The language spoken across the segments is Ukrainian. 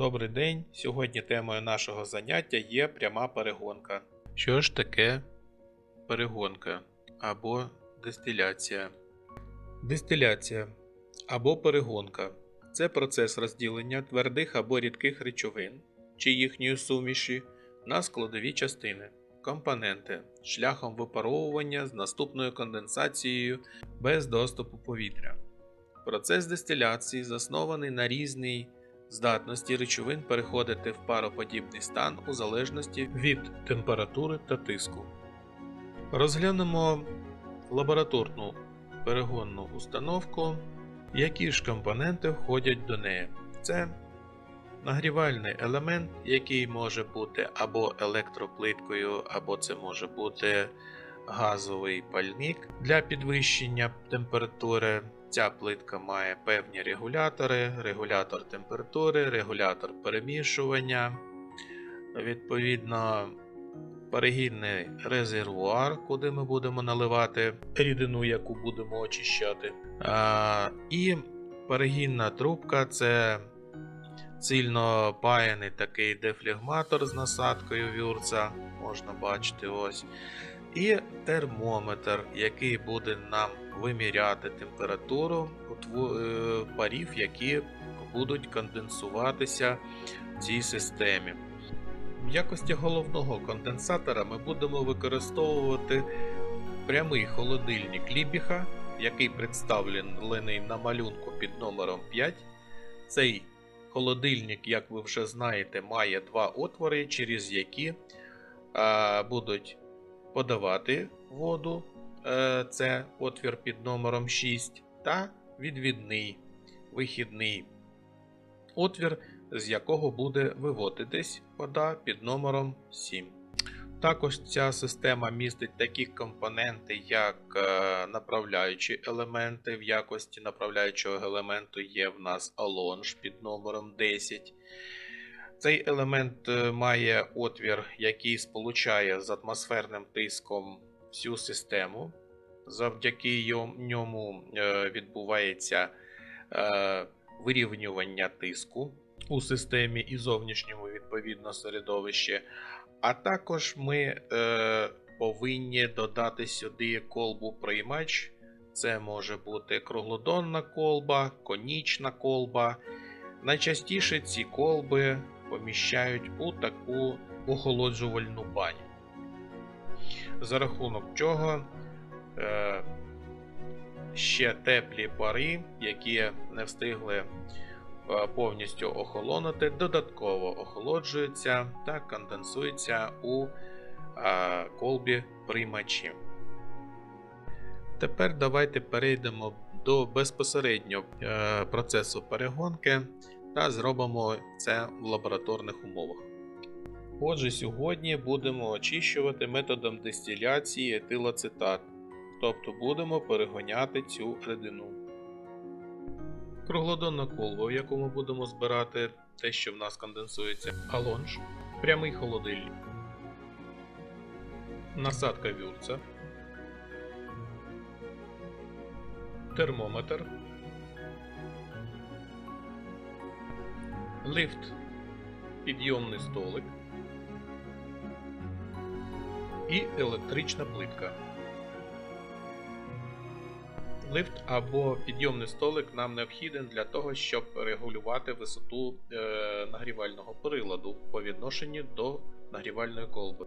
Добрий день. Сьогодні темою нашого заняття є пряма перегонка. Що ж таке перегонка або дистиляція? Дистиляція або перегонка це процес розділення твердих або рідких речовин чи їхньої суміші на складові частини, компоненти шляхом випаровування з наступною конденсацією без доступу повітря. Процес дистиляції заснований на різній здатності речовин переходити в пароподібний стан у залежності від температури та тиску. Розглянемо лабораторну перегонну установку, які ж компоненти входять до неї. Це нагрівальний елемент, який може бути або електроплиткою, або це може бути газовий пальник для підвищення температури. Ця плитка має певні регулятори, регулятор температури, регулятор перемішування, відповідно, перегінний резервуар, куди ми будемо наливати рідину, яку будемо очищати. А, І перегінна трубка це цільно паяний такий дефлегматор з насадкою вюрца, можна бачити ось. І термометр, який буде нам виміряти температуру е, парів, які будуть конденсуватися в цій системі. В якості головного конденсатора ми будемо використовувати прямий холодильник Лібіха, який представлений на малюнку під номером 5. Цей холодильник, як ви вже знаєте, має два отвори, через які а, будуть подавати воду Е, це отвір під номером 6, та відвідний вихідний отвір, з якого буде виводитись вода під номером 7. Також ця система містить такі компоненти, як е, направляючі елементи. В якості направляючого елементу є в нас алонж під номером 10. Цей елемент е, має отвір, який сполучає з атмосферним тиском всю систему. Завдяки ньому е, відбувається е, вирівнювання тиску у системі і зовнішньому відповідно середовищі. А також ми повинні додати сюди колбу приймач. Це може бути круглодонна колба, конічна колба. Найчастіше ці колби поміщають у таку охолоджувальну баню за рахунок чого е, ще теплі пари, які не встигли е, повністю охолонути, додатково охолоджуються та конденсуються у е, колбі приймачі. Тепер давайте перейдемо до безпосередньо е, процесу перегонки та зробимо це в лабораторних умовах. Отже, сьогодні будемо очищувати методом дистиляції етилоцитат, тобто будемо перегоняти цю рідину. Круглодонна колба, в якому будемо збирати те, що в нас конденсується, алонж, прямий холодильник, насадка вюрца, термометр, лифт, підйомний столик і електрична плитка. Лифт або підйомний столик нам необхіден для того, щоб регулювати висоту е, нагрівального приладу по відношенню до нагрівальної колби.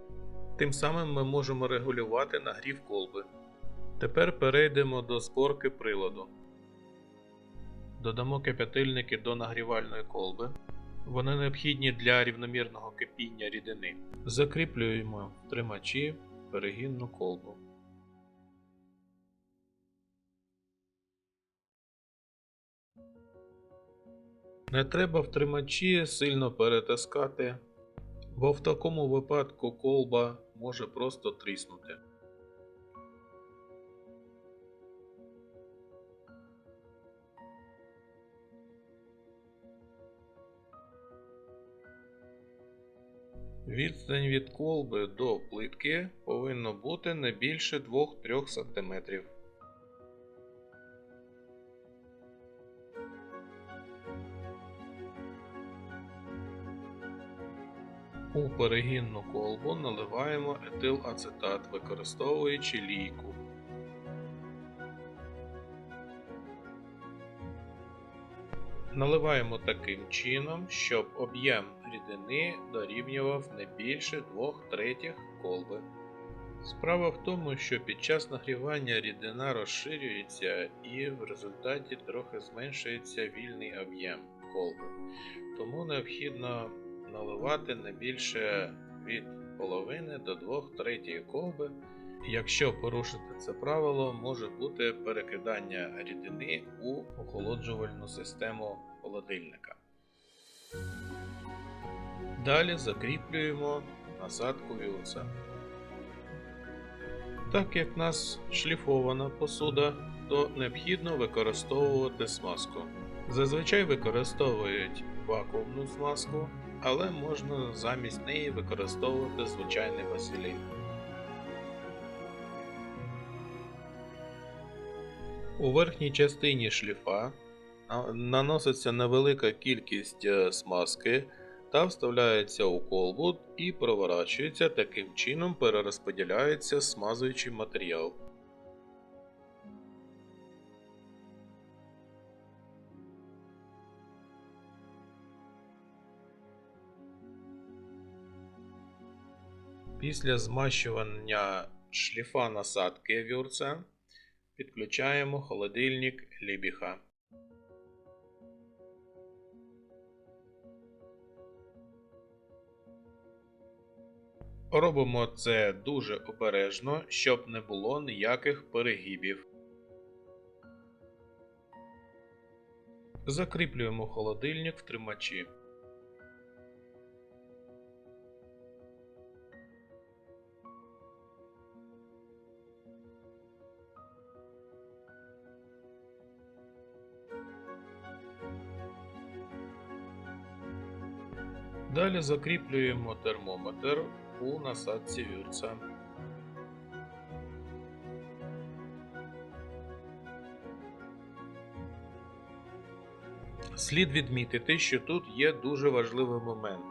Тим самим ми можемо регулювати нагрів колби. Тепер перейдемо до зборки приладу. Додамо кипятильники до нагрівальної колби. Вони необхідні для рівномірного кипіння рідини. Закріплюємо тримачі перегінну колбу. Не треба в тримачі сильно перетискати, бо в такому випадку колба може просто тріснути. Відстань від колби до плитки повинно бути не більше 2-3 см. У перегінну колбу наливаємо етилацетат, використовуючи лійку. Наливаємо таким чином, щоб об'єм рідини дорівнював не більше 2 третіх колби. Справа в тому, що під час нагрівання рідина розширюється і в результаті трохи зменшується вільний об'єм колби. Тому необхідно наливати не більше від половини до 2 третіх колби. Якщо порушити це правило, може бути перекидання рідини у охолоджувальну систему холодильника. Далі закріплюємо насадку вілца. Так як в нас шліфована посуда, то необхідно використовувати смазку. Зазвичай використовують вакуумну смазку, але можна замість неї використовувати звичайний василін. У верхній частині шліфа наноситься невелика кількість е, смазки та вставляється у колбу і проворачується, таким чином перерозподіляється смазуючий матеріал. Після змащування шліфа насадки вюрца підключаємо холодильник Лібіха. Робимо це дуже обережно, щоб не було ніяких перегибів. Закріплюємо холодильник в тримачі. Далі закріплюємо термометр у насадці вюрца. Слід відмітити, що тут є дуже важливий момент.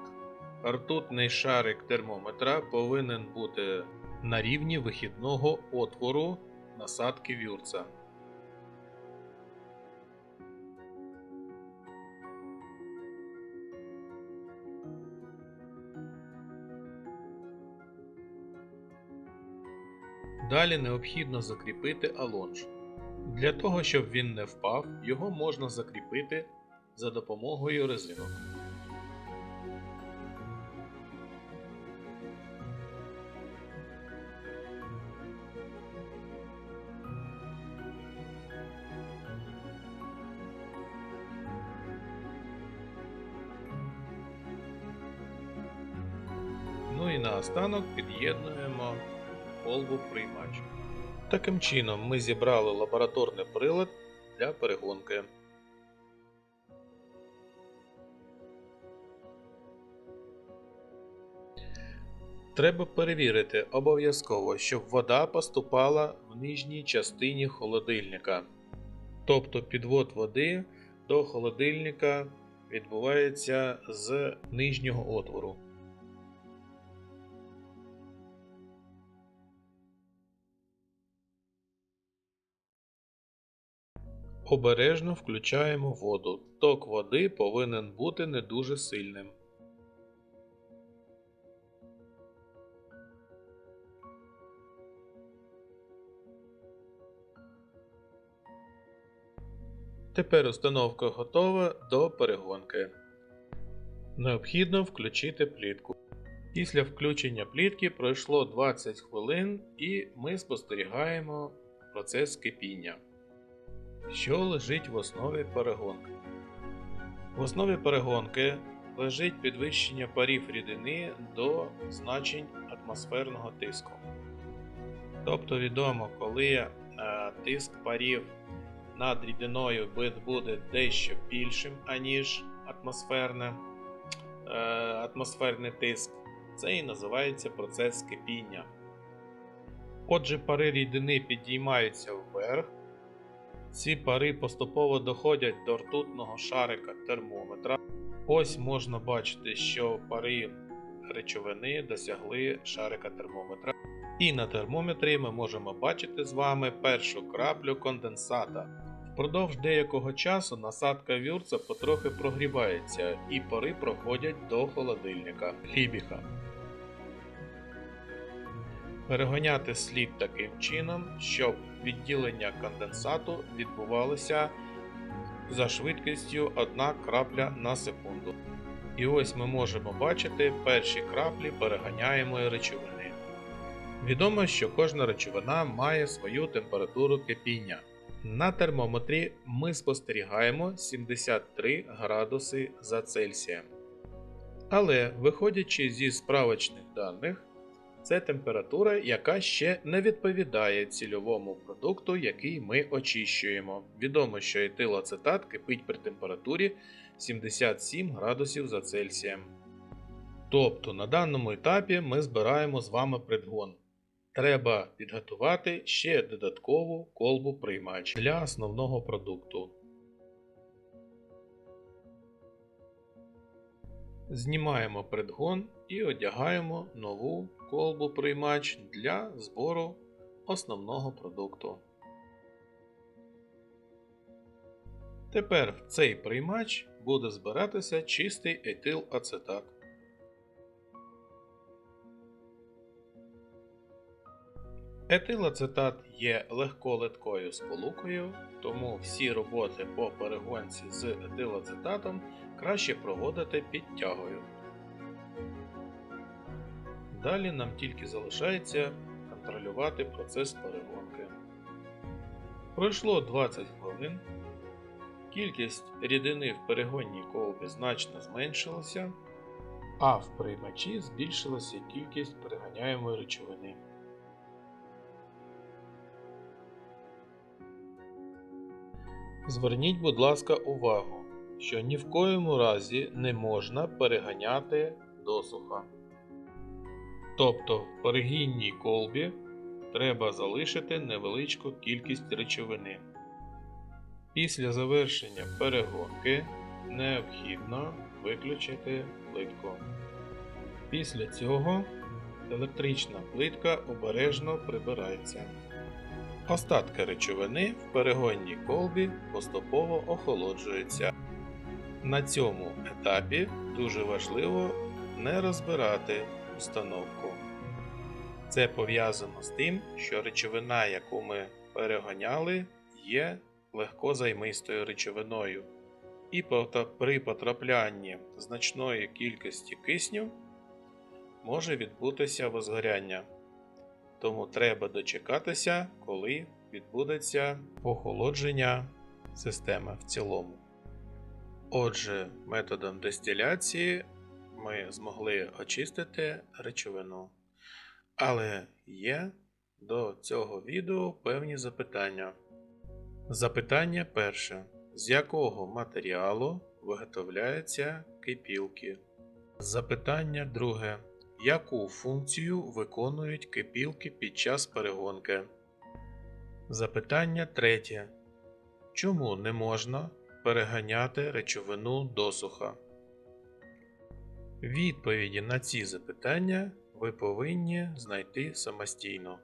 Ртутний шарик термометра повинен бути на рівні вихідного отвору насадки вюрца. Далі необхідно закріпити алонж. Для того, щоб він не впав, його можна закріпити за допомогою резинок. Ну і наостанок під'єднуємо колбу приймач. Таким чином ми зібрали лабораторний прилад для перегонки. Треба перевірити обов'язково, щоб вода поступала в нижній частині холодильника. Тобто підвод води до холодильника відбувається з нижнього отвору. Обережно включаємо воду. Ток води повинен бути не дуже сильним. Тепер установка готова до перегонки. Необхідно включити плітку. Після включення плітки пройшло 20 хвилин і ми спостерігаємо процес кипіння. Що лежить в основі перегонки? В основі перегонки лежить підвищення парів рідини до значень атмосферного тиску. Тобто відомо, коли е, тиск парів над рідиною буде дещо більшим, аніж атмосферне, е, атмосферний тиск, це і називається процес кипіння. Отже, пари рідини підіймаються вверх. Ці пари поступово доходять до ртутного шарика термометра. Ось можна бачити, що пари речовини досягли шарика термометра. І на термометрі ми можемо бачити з вами першу краплю конденсата. Впродовж деякого часу насадка вюрца потрохи прогрівається і пари проходять до холодильника Лібіха. Перегоняти слід таким чином, щоб відділення конденсату відбувалося за швидкістю 1 крапля на секунду. І ось ми можемо бачити перші краплі переганяємої речовини. Відомо, що кожна речовина має свою температуру кипіння. На термометрі ми спостерігаємо 73 градуси за Цельсієм. Але, виходячи зі справочних даних, це температура, яка ще не відповідає цільовому продукту, який ми очищуємо. Відомо, що етилоацетат кипить при температурі 77 градусів за Цельсієм. Тобто на даному етапі ми збираємо з вами предгон. Треба підготувати ще додаткову колбу приймач для основного продукту. Знімаємо предгон і одягаємо нову колбу приймач для збору основного продукту. Тепер в цей приймач буде збиратися чистий етилацетат. Етилацетат є легколиткою сполукою, тому всі роботи по перегонці з етилацетатом краще проводити під тягою. Далі нам тільки залишається контролювати процес перегонки. Пройшло 20 хвилин. Кількість рідини в перегонній колбі значно зменшилася, а в приймачі збільшилася кількість переганяємої речовини. Зверніть, будь ласка, увагу, що ні в коєму разі не можна переганяти досуха. Тобто в перегінній колбі треба залишити невеличку кількість речовини. Після завершення перегонки необхідно виключити плитку. Після цього електрична плитка обережно прибирається. Остатки речовини в перегонній колбі поступово охолоджуються. На цьому етапі дуже важливо не розбирати установку. Це пов'язано з тим, що речовина, яку ми перегоняли, є легкозаймистою речовиною, і при потраплянні значної кількості кисню може відбутися возгоряння. Тому треба дочекатися, коли відбудеться охолодження системи в цілому. Отже, методом дистиляції ми змогли очистити речовину. Але є до цього відео певні запитання. Запитання перше. З якого матеріалу виготовляються кипілки? Запитання друге. Яку функцію виконують кипілки під час перегонки? Запитання третє. Чому не можна переганяти речовину досуха? Відповіді на ці запитання ви повинні знайти самостійно.